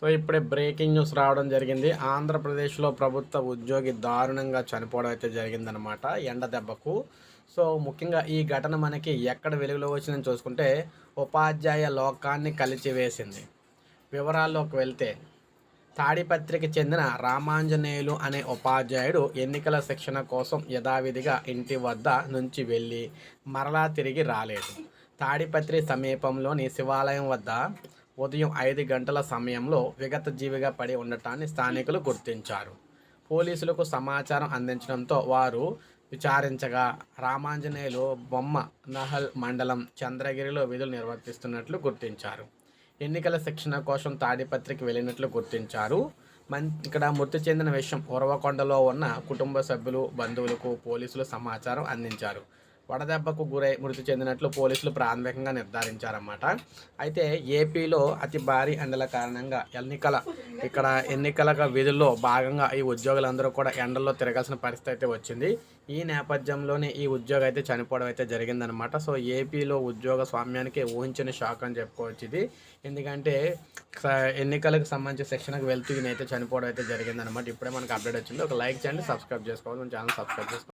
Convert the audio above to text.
So ఇప్పుడే breaking news రావడం జరిగింది. ఆంధ్రప్రదేశ్లో ప్రభుత్వ ఉద్యోగి దారుణంగా చనిపోవడం అయితే జరిగిందనమాట ఎండ దెబ్బకు. సో ముఖ్యంగా ఈ ఘటన మనకి ఎక్కడ వెలుగులో వచ్చిందని చూసుకుంటే ఉపాధ్యాయ లోకాన్ని కలిచివేసింది. వివరాల్లోకి వెళ్తే తాడిపత్రికి చెందిన రామాంజనేయులు అనే ఉపాధ్యాయుడు ఎన్నికల శిక్షణ కోసం యథావిధిగా ఇంటి వద్ద నుంచి వెళ్ళి మరలా తిరిగి రాలేదు. తాడిపత్రి సమీపంలోని శివాలయం వద్ద ఉదయం ఐదు గంటల సమయంలో విగత జీవిగా పడి ఉండటాన్ని స్థానికులు గుర్తించారు. పోలీసులకు సమాచారం అందించడంతో వారు విచారించగా రామాంజనేయులు బొమ్మ నహల్ మండలం చంద్రగిరిలో విధులు నిర్వర్తిస్తున్నట్లు గుర్తించారు. ఎన్నికల శిక్షణ కోసం తాడిపత్రికి వెళ్ళినట్లు గుర్తించారు. మన్ ఇక్కడ మృతి చెందిన విషయం ఉరవకొండలో ఉన్న కుటుంబ సభ్యులు బంధువులకు పోలీసులు సమాచారం అందించారు. వడదెబ్బకు గురై మృతి చెందినట్లు పోలీసులు ప్రాథమికంగా నిర్ధారించారన్నమాట. అయితే ఏపీలో అతి భారీ ఎండల కారణంగా ఎన్నికల ఇక్కడ ఎన్నికల విధుల్లో భాగంగా ఈ ఉద్యోగులందరూ కూడా ఎండల్లో తిరగాల్సిన పరిస్థితి అయితే వచ్చింది. ఈ నేపథ్యంలోనే ఈ ఉద్యోగం అయితే చనిపోవడం అయితే జరిగిందనమాట సో ఏపీలో ఉద్యోగ స్వామ్యానికి ఊహించిన షాక్ అని చెప్పుకోవచ్చు ఇది. ఎందుకంటే స- ఎన్నికలకు సంబంధించి శిక్షణకు వెళ్తూ అయితే చనిపోవడం అయితే జరిగిందనమాట ఇప్పుడే మనకు అప్డేట్ వచ్చింది. ఒక లైక్ చేయండి సబ్స్క్రైబ్ చేసుకోవాలి. మన ఛానల్ సబ్స్క్రైబ్ చేసుకోవాలి